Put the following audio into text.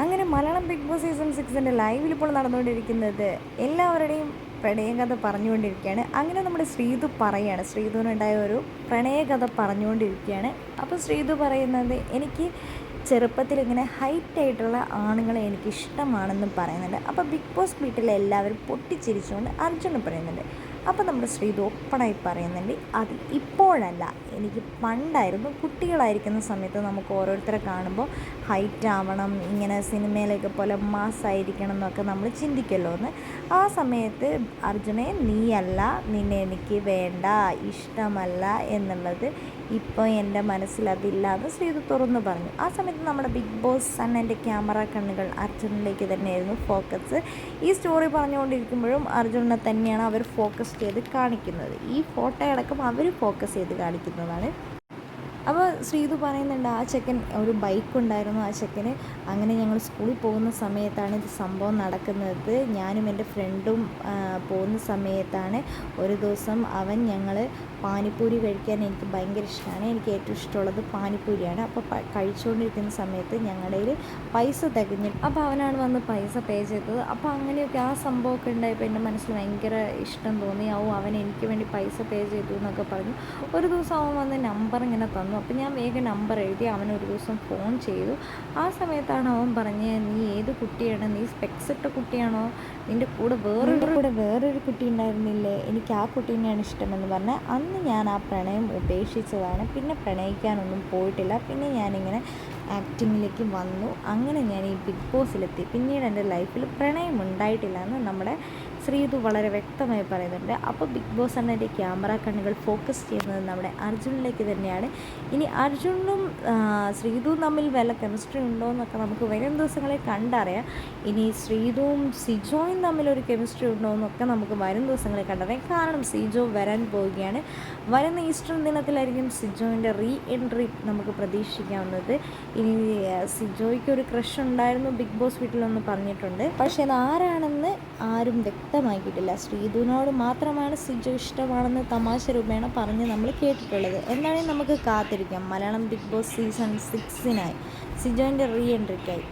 അങ്ങനെ Malayalam big boss season സിക്സിന്റെ ലൈവിൽ ഇപ്പോൾ നടന്നുകൊണ്ടിരിക്കുന്നത് എല്ലാവരുടെയും പ്രണയകഥ പറഞ്ഞുകൊണ്ടിരിക്കുകയാണ്. അങ്ങനെ നമ്മുടെ ശ്രീതു പറയാണ്. ശ്രീതുവിനുണ്ടായ ഒരു പ്രണയകഥ പറഞ്ഞുകൊണ്ടിരിക്കുകയാണ്. അപ്പോൾ ശ്രീതു പറയുന്നത് എനിക്ക് ചെറുപ്പത്തിൽ ഇങ്ങനെ ഹൈറ്റ് ആയിട്ടുള്ള ആണുങ്ങളെ എനിക്ക് ഇഷ്ടമാണെന്ന് പറയുന്നുണ്ട്. അപ്പോൾ ബിഗ് ബോസ് വീട്ടിലെ എല്ലാവരും പൊട്ടിച്ചിരിച്ചുകൊണ്ട് അർജുന് പറയുന്നുണ്ട്. അപ്പോൾ നമ്മുടെ ശ്രീ ഓപ്പണായി പറയുന്നുണ്ട്. അത് ഇപ്പോഴല്ല എനിക്ക് പണ്ടായിരുന്നു കുട്ടികളായിരിക്കുന്ന സമയത്ത് നമുക്ക് ഓരോരുത്തരെ കാണുമ്പോൾ ഹൈറ്റ് ആവണം ഇങ്ങനെ സിനിമയിലൊക്കെ പോലെ മാസ് ആയിരിക്കണം എന്നൊക്കെ നമ്മൾ ചിന്തിക്കല്ലോ എന്ന്. ആ സമയത്ത് അർജുനെ നീയല്ല നിന്നെ എനിക്ക് വേണ്ട ഇഷ്ടമല്ല എന്നുള്ളത് ഇപ്പോൾ എന്റെ മനസ്സിൽ അതില്ല എന്ന് ശ്രീത് തുറന്നു പറഞ്ഞു. ആ സമയത്ത് നമ്മുടെ ബിഗ് ബോസ് അണ്ണന്റെ ക്യാമറ കണ്ണുകൾ അർജുനിലേക്ക് തന്നെയായിരുന്നു ഫോക്കസ്. ഈ സ്റ്റോറി പറഞ്ഞുകൊണ്ടിരിക്കുമ്പോഴും അർജുനെ തന്നെയാണ് അവർ ഫോക്കസ് ചെയ്ത് കാണിക്കുന്നത്. ഈ ഫോട്ടോ അടക്കം അവർ ഫോക്കസ് ചെയ്ത് കാണിക്കുന്നതാണ്. ശ്രീതു പറയുന്നുണ്ട് ആ ചെക്കൻ ഒരു ബൈക്ക് ഉണ്ടായിരുന്നു ആ ചെക്കന്. അങ്ങനെ ഞങ്ങൾ സ്കൂളിൽ പോകുന്ന സമയത്താണ് ഇത് സംഭവം നടക്കുന്നത്. ഞാനും എന്റെ ഫ്രണ്ടും പോകുന്ന സമയത്താണ് ഒരു ദിവസം അവൻ ഞങ്ങൾ പാനിപ്പൂരി കഴിക്കാൻ എനിക്ക് ഭയങ്കര ഇഷ്ടമാണ്. എനിക്ക് ഏറ്റവും ഇഷ്ടമുള്ളത് പാനിപ്പൂരിയാണ്. അപ്പോൾ കഴിച്ചുകൊണ്ടിരിക്കുന്ന സമയത്ത് ഞങ്ങളുടെ കയ്യിൽ പൈസ തികഞ്ഞു അപ്പോൾ അവനാണ് വന്ന് പൈസ പേ ചെയ്തത്. അപ്പോൾ അങ്ങനെയൊക്കെ ആ സംഭവമൊക്കെ ഉണ്ടായപ്പോൾ എന്റെ മനസ്സിൽ ഭയങ്കര ഇഷ്ടം തോന്നി. ഓ അവൻ എനിക്ക് വേണ്ടി പൈസ പേ ചെയ്തു എന്നൊക്കെ പറഞ്ഞു. ഒരു ദിവസം അവൻ വന്ന് നമ്പർ ഇങ്ങനെ തന്നു. അപ്പോൾ ഞാൻ വേഗം നമ്പർ എഴുതി അവൻ ഒരു ദിവസം ഫോൺ ചെയ്തു. ആ സമയത്താണ് അവൻ പറഞ്ഞ് നീ ഏത് കുട്ടിയാണ്? നീ സ്പെക്സ് ഇട്ട കുട്ടിയാണോ? നിന്റെ കൂടെ വേറൊരു കൂടെ വേറൊരു കുട്ടി ഉണ്ടായിരുന്നില്ലേ? എനിക്ക് ആ കുട്ടീനെയാണ് ഇഷ്ടമെന്ന് പറഞ്ഞ് അന്ന് ഞാൻ ആ പ്രണയം ഉപേക്ഷിച്ചതാണ്. പിന്നെ പ്രണയിക്കാനൊന്നും പോയിട്ടില്ല. പിന്നെ ഞാനിങ്ങനെ ആക്ടിങ്ങിലേക്ക് വന്നു. അങ്ങനെ ഞാൻ ഈ ബിഗ് ബോസിലെത്തി പിന്നീട് എന്റെ ലൈഫിൽ പ്രണയം ഉണ്ടായിട്ടില്ല എന്ന് നമ്മുടെ ശ്രീതു വളരെ വ്യക്തമായി പറയുന്നുണ്ട്. അപ്പോൾ ബിഗ് ബോസ് എന്ന എന്നതിന്റെ ക്യാമറ കണ്ണുകൾ ഫോക്കസ് ചെയ്യുന്നത് നമ്മുടെ അർജുനിലേക്ക് തന്നെയാണ്. ഇനി അർജുനും ശ്രീതു തമ്മിൽ വല്ല കെമിസ്ട്രി ഉണ്ടോ എന്നൊക്കെ നമുക്ക് വരും ദിവസങ്ങളിൽ കണ്ടറിയാം. ഇനി ശ്രീതുവും സിജോയും തമ്മിൽ ഒരു കെമിസ്ട്രി ഉണ്ടോ എന്നൊക്കെ നമുക്ക് വരും ദിവസങ്ങളിൽ കണ്ടറിയാം. കാരണം സിജോ വരാൻ പോവുകയാണ്. വരുന്ന ഈസ്റ്റർ ദിനത്തിലായിരിക്കും സിജോയിന്റെ റീ എൻട്രി നമുക്ക് പ്രതീക്ഷിക്കാവുന്നത്. ഇനി ആ, സിജോയ്ക്ക് ഒരു ക്രഷ് ഉണ്ടായിരുന്നു ബിഗ് ബോസ് വീട്ടിലൊന്ന് പറഞ്ഞിട്ടുണ്ട്. പക്ഷേ അത് ആരാണെന്ന് ആരും വ്യക്തമാക്കിയിട്ടില്ല. ശ്രീധുവിനോട് മാത്രമാണ് സിജോ ഇഷ്ടമാണെന്ന് തമാശ രൂപേണ പറഞ്ഞ് നമ്മൾ കേട്ടിട്ടുള്ളത്. എന്താണെങ്കിൽ നമുക്ക് കാത്തിരിക്കാം. മലയാളം ബിഗ് ബോസ് സീസൺ സിക്സിനായി സിജോന്റെ റീ എൻട്രിക്കായി